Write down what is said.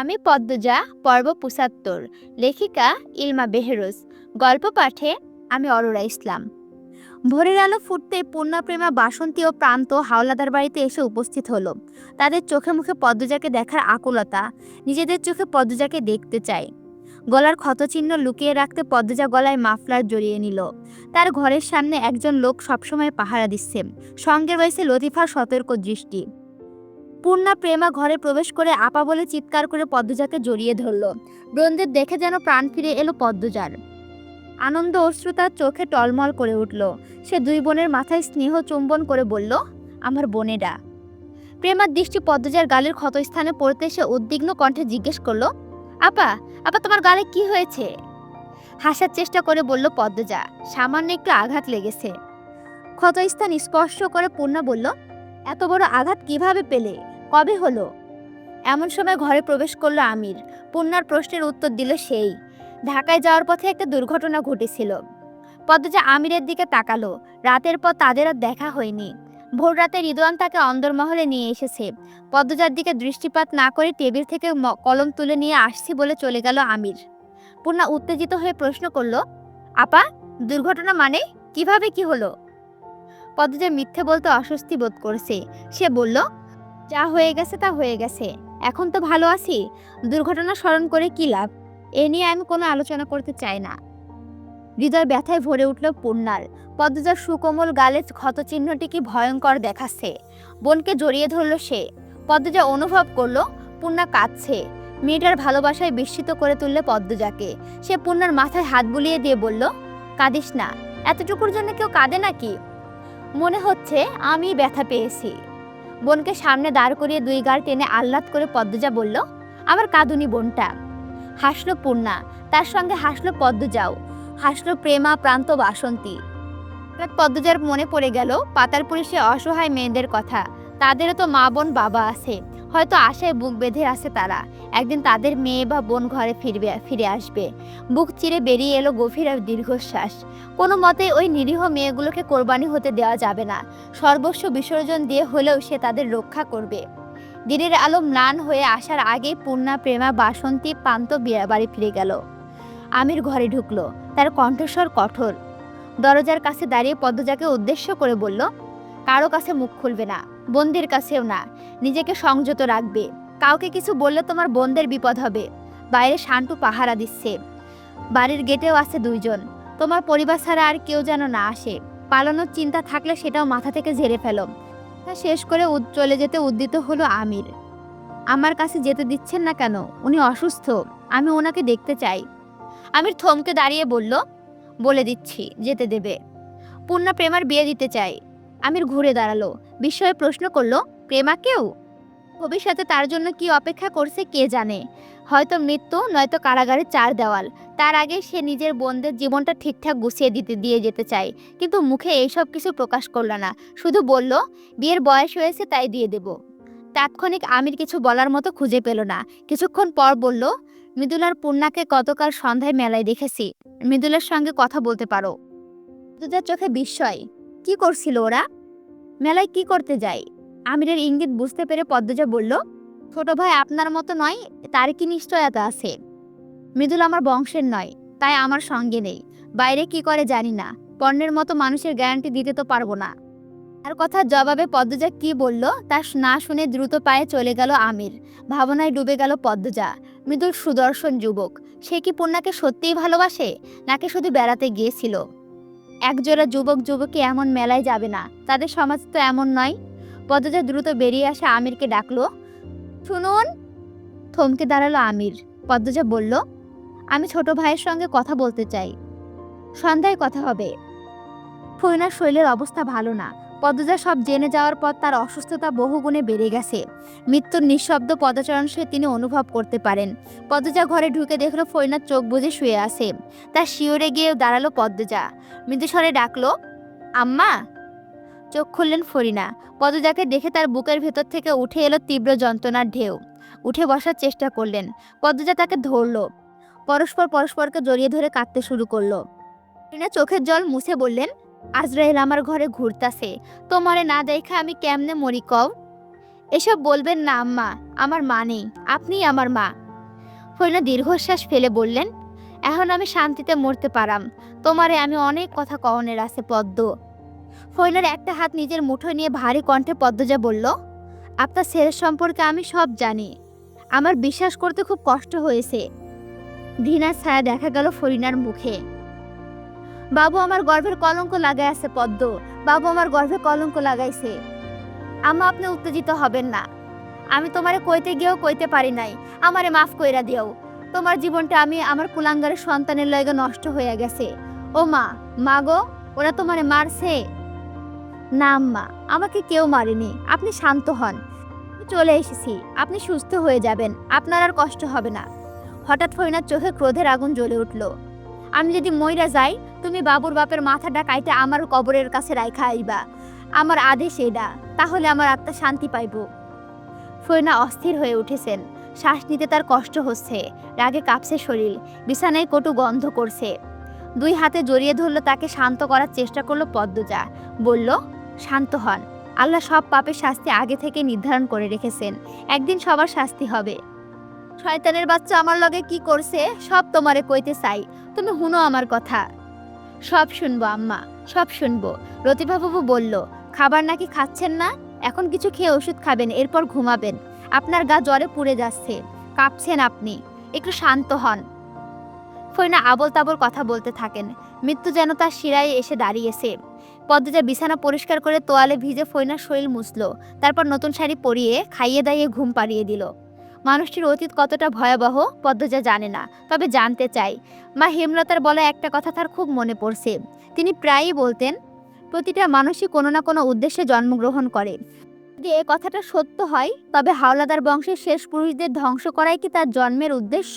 আমি পদ্মজা, পর্ব পঁচাত্তর, লেখিকা ইলমা বেহেরোজ, গল্প পাঠে আমি অরোরা ইসলাম। ভোরের আলো ফুটতে পূর্ণাপ্রেমা বাসন্তী ও প্রান্ত হাওলাদার বাড়িতে এসে উপস্থিত হলো। তাদের চোখে মুখে পদ্মজাকে দেখার আকুলতা, নিজেদের চোখে পদ্মজাকে দেখতে চায় গলার ক্ষতচিহ্ন লুকিয়ে রাখতে পদ্মজা গলায় মাফলার জড়িয়ে নিল। তার ঘরের সামনে একজন লোক সবসময় পাহারা দিচ্ছে। সঙ্গে রয়েছে লতিফার সতর্ক দৃষ্টি। পূর্ণা প্রেমা ঘরে প্রবেশ করে আপা বলে চিৎকার করে পদ্মজাকে জড়িয়ে ধরল। ব্রন্দের দেখে যেন প্রাণ ফিরে এলো পদ্মজার। আনন্দ অশ্রু তার চোখে টলমল করে উঠল। সে দুই বোনের মাথায় স্নেহ চুম্বন করে বলল, আমার বোনেরা। প্রেমার দৃষ্টি পদ্মজার গালের ক্ষতস্থানে পড়তে সে উদ্বিগ্ন কণ্ঠে জিজ্ঞেস করল, আপা আপা, তোমার গালে কি হয়েছে? হাসার চেষ্টা করে বলল পদ্মজা, সামান্য একটু আঘাত লেগেছে। ক্ষতস্থান স্পর্শ করে পূর্ণা বলল এত বড় আঘাত কীভাবে পেলে? কবে হলো? এমন সময় ঘরে প্রবেশ করল আমির। পূর্ণার প্রশ্নের উত্তর দিল সেই। ঢাকায় যাওয়ার পথে একটা দুর্ঘটনা ঘটেছিল। পদ্মজা আমিরের দিকে তাকালো, রাতের পর তাদের আর দেখা হয়নি। ভোর রাতে রিদওয়ান তাকে অন্দরমহলে নিয়ে এসেছে। পদ্মজার দিকে দৃষ্টিপাত না করে টেবিল থেকে কলম তুলে নিয়ে আসছি বলে চলে গেল আমির। পূর্ণা উত্তেজিত হয়ে প্রশ্ন করল, আপা, দুর্ঘটনা মানে? কীভাবে কি হলো? পদ্মজা মিথ্যে বলতে অস্বস্তি বোধ করছে। সে বলল, যা হয়ে গেছে তা হয়ে গেছে। এখন তো ভালো আছি। দুর্ঘটনা স্মরণ করে কি লাভ? এ নিয়ে আমি কোনো আলোচনা করতে চাই না। হৃদয় ব্যথায় ভরে উঠল পূর্ণার। পদ্মজার সুকোমল গালে ক্ষতচিহ্নটি কি ভয়ঙ্কর দেখাচ্ছে। বোনকে জড়িয়ে ধরল সে। পদ্মজা অনুভব করল, পূর্ণা কাঁদছে। মেয়েটার ভালোবাসায় বিস্মিত করে তুললে পদ্মজাকে। সে পূর্ণার মাথায় হাত বুলিয়ে দিয়ে বলল, কাঁদিস না। এতটুকুর জন্য কেউ কাঁদে নাকি? মনে হচ্ছে আমি ব্যথা পেয়েছি। বোনকে সামনে দাঁড় করিয়ে দুই গাল টেনে আহ্লাদ করে পদ্মজা বলল, আমার কাঁদুনি বোনটা। হাসলো পূর্ণা, তার সঙ্গে হাসলো পদ্মজাও। হাসলো প্রেমা প্রান্ত বাসন্তী। পদ্মজার মনে পড়ে গেল পাতারপুরে সে অসহায় মেয়েদের কথা। তাদেরও তো মা বোন বাবা আছে। হয়তো আশায় বুক বেঁধে আছে তারা। একদিন তাদের মেয়ে বা বোন ঘরে ফিরবে, ফিরে আসবে। বুক চিরে বেরিয়ে এলো গভীর আর দীর্ঘশ্বাস। কোনো মতে ওই নিরীহ মেয়েগুলোকে কোরবানি হতে দেওয়া যাবে না। সর্বস্ব বিসর্জন দিয়ে হলেও সে তাদের রক্ষা করবে। দিনের আলো ম্লান হয়ে আসার আগে পূর্ণা, প্রেমা, বাসন্তী, পান্ত বাড়ি ফিরে গেল। আমির ঘরে ঢুকলো। তার কণ্ঠস্বর কঠোর। দরজার কাছে দাঁড়িয়ে পদ্মজাকে উদ্দেশ্য করে বলল, কারও কাছে মুখ খুলবে না। বোনদের কাছেও না, নিজেকে সংযত রাখবে। কাউকে কিছু বললে তোমার বোনদের বিপদ হবে। বাইরে শান্টু পাহারা দিচ্ছে। বাড়ির গেটেও আছে দুইজন। তোমার পরিবার ছাড়া আর কেউ যেন না আসে। পালানোর চিন্তা থাকলে সেটাও মাথা থেকে ঝেড়ে ফেলো। তা শেষ করে চলে যেতে উদ্দিত হলো আমির। আমার কাছে যেতে দিচ্ছেন না কেন? উনি অসুস্থ। আমি ওনাকে দেখতে চাই। আমির থমকে দাঁড়িয়ে বলল, বলে দিচ্ছি, যেতে দেবে। পূর্ণা প্রেমার বিয়ে দিতে চাই আমির ঘুরে দাঁড়াল, বিস্ময়ে প্রশ্ন করল প্রেমাকেও ভবিষ্যতে তার জন্য কি অপেক্ষা করছে কে জানে? হয়তো মৃত্যু, নয়তো কারাগারে চার দেওয়াল। তার আগে সে নিজের বোনদের জীবনটা ঠিকঠাক গুছিয়ে দিতে, দিয়ে যেতে চায়। কিন্তু মুখে এইসব কিছু প্রকাশ করল না। শুধু বলল, বিয়ের বয়স হয়েছে, তাই দিয়ে দেব। তাৎক্ষণিক আমির কিছু বলার মতো খুঁজে পেল না। কিছুক্ষণ পর বলল, মৃদুলার পূর্ণাকে গতকাল সন্ধ্যায় মেলায় দেখেছি। মৃদুলার সঙ্গে কথা বলতে পারো। মৃদুলার চোখে বিস্ময়। কি করছিল ওরা? মেলায় কি করতে যায় আমিরের ইঙ্গিত বুঝতে পেরে পদ্মজা বলল, ছোট ভাই আপনার মতো নয়, তার কি নিশ্চয়তা আছে? মৃদুল আমার বংশের নয়, তাই আমার সঙ্গে নেই। বাইরে কি করে জানি না, পণ্যের মতো মানুষের গ্যারান্টি দিতে তো পারব না। তার কথার জবাবে পদ্মজা কি বলল, তা না শুনে দ্রুত পায়ে চলে গেল আমির। ভাবনায় ডুবে গেল পদ্মজা। মৃদুল সুদর্শন যুবক, সে কি পূর্ণাকে সত্যিই ভালোবাসে? নাকি শুধু বেড়াতে গিয়েছিল? একজোড়া যুবক যুবকী এমন মেলায় যাবে না। তাদের সমাজ তো এমন নয়। পদজা দ্রুত বেরিয়ে আসা আমিরকে ডাকলো। শুনুন, থমকে দাঁড়াল আমির। পদ্মজা বলল, আমি ছোট ভাইয়ের সঙ্গে কথা বলতে চাই। সন্ধ্যায় কথা হবে। ফইনার শৈলের অবস্থা ভালো না। পদ্মজা সব জেনে যাওয়ার পর তার অসুস্থতা বহুগুণে বেড়ে গেছে। মৃত্যুর নিঃশব্দ পদচারণ সে তিনি অনুভব করতে পারেন। পদ্মজা ঘরে ঢুকে দেখল ফইনার চোখ বুজে শুয়ে আছে। তার শিওরে গিয়ে দাঁড়াল পদ্মজা। মৃদুস্বরে ডাকলো, আম্মা! চোখ খুললেন ফরিনা। পদ্মজাকে দেখে তার বুকের ভেতর থেকে উঠে এলো তীব্র যন্ত্রণার ঢেউ। উঠে বসার চেষ্টা করলেন। পদ্মজা তাকে ধরলো। পরস্পর পরস্পরকে জড়িয়ে ধরে কাঁদতে শুরু করল। ফরিনা চোখের জল মুছে বললেন আজরাইল আমার ঘরে ঘুরতাছে। তোমারে না দেখে আমি কেমনে মরি কও? এসব বলবেন না, আম্মা। আমার মা নেই। আপনিই আমার মা। ফরিনা দীর্ঘশ্বাস ফেলে বললেন, এখন আমি শান্তিতে মরতে পারাম। তোমারে আমি অনেক কথা কওনের আছে, পদ্ম। ফরিনার একটা হাত নিজের মুঠোয় নিয়ে ভারী কণ্ঠে পদ্মজা বলল, আপনার ছেলের সম্পর্কে আমি সব জানি। আমার বিশ্বাস করতে খুব কষ্ট হয়েছে। ঘৃণার ছায়া দেখা গেল ফরিনার মুখে। বাবু আমার গর্ভের কলঙ্ক লাগাই আছে পদ্ম। বাবু আমার গর্ভে কলঙ্ক লাগাইছে। আম্মা, আপনি উত্তেজিত হবেন না। আমি তোমারে কইতে গিয়েও কইতে পারি নাই। আমারে মাফ কইরা দিও। তোমার জীবনটা আমি আমার কুলাঙ্গারের সন্তানের লয়গে নষ্ট হয়ে গেছে। ও মা মা গো, ওরা তোমারে মারছে? না আম্মা, আমাকে কেউ মারেনি। আপনি শান্ত হন। চলে এসেছি। আপনি সুস্থ হয়ে যাবেন। আপনার আর কষ্ট হবে না। হঠাৎ ফরিনার চোখে ক্রোধের আগুন জ্বলে উঠল। আমি যদি মইরা যাই, তুমি বাবুর বাপের মাথাটা কাইতে আমার কবরের কাছে রাইখা আইবা। আমার আদেশ এটা তাহলে আমার আত্মা শান্তি পাইব। ফরিনা অস্থির হয়ে উঠেছেন। শ্বাস নিতে তার কষ্ট হচ্ছে। রাগে কাঁপছে শরীর, বিছানায় কটু গন্ধ করছে। দুই হাতে জড়িয়ে ধরলো তাকে শান্ত করার চেষ্টা করল পদ্মজা। বলল, শান্ত হন। আল্লাহ সব পাপের শাস্তি আগে থেকে নির্ধারণ করে রেখেছেন। একদিন সবার শাস্তি হবে। শয়তানের বাচ্চা আমার লগে কি করছে, সব তোমারে কইতে চাই। তুমি হুনো আমার কথা। সব শুনব, আম্মা, সব শুনব। রতিভাবাবু বলল, খাবার নাকি খাচ্ছেন না? এখন কিছু খেয়ে ওষুধ খাবেন, এরপর ঘুমাবেন। আপনার গা জ্বরে পুড়ে যাচ্ছে। কাঁপছেন আপনি। একটু শান্ত হন। ফরিনা আবল তাবল কথা বলতে থাকেন। মৃত্যু যেন তার শিরায় এসে দাঁড়িয়েছে। পদ্মজা বিছানা পরিষ্কার করে তোয়ালে ভিজে ফরিনার শরীর মুছলো। তারপর নতুন শাড়ি পরিয়ে খাইয়ে দাইয়ে ঘুম পাড়িয়ে দিল। মানুষটির অতীত কতটা ভয়াবহ, পদ্মজা জানে না, তবে জানতে চাই। মা হেমলতার বলা একটা কথা তার খুব মনে পড়ছে। তিনি প্রায়ই বলতেন, প্রতিটা মানুষই কোনো না কোনো উদ্দেশ্যে জন্মগ্রহণ করে। যদি এ কথাটা সত্য হয়, তবে হাওলাদার বংশের শেষ পুরুষদের ধ্বংস করাই কি তার জন্মের উদ্দেশ্য?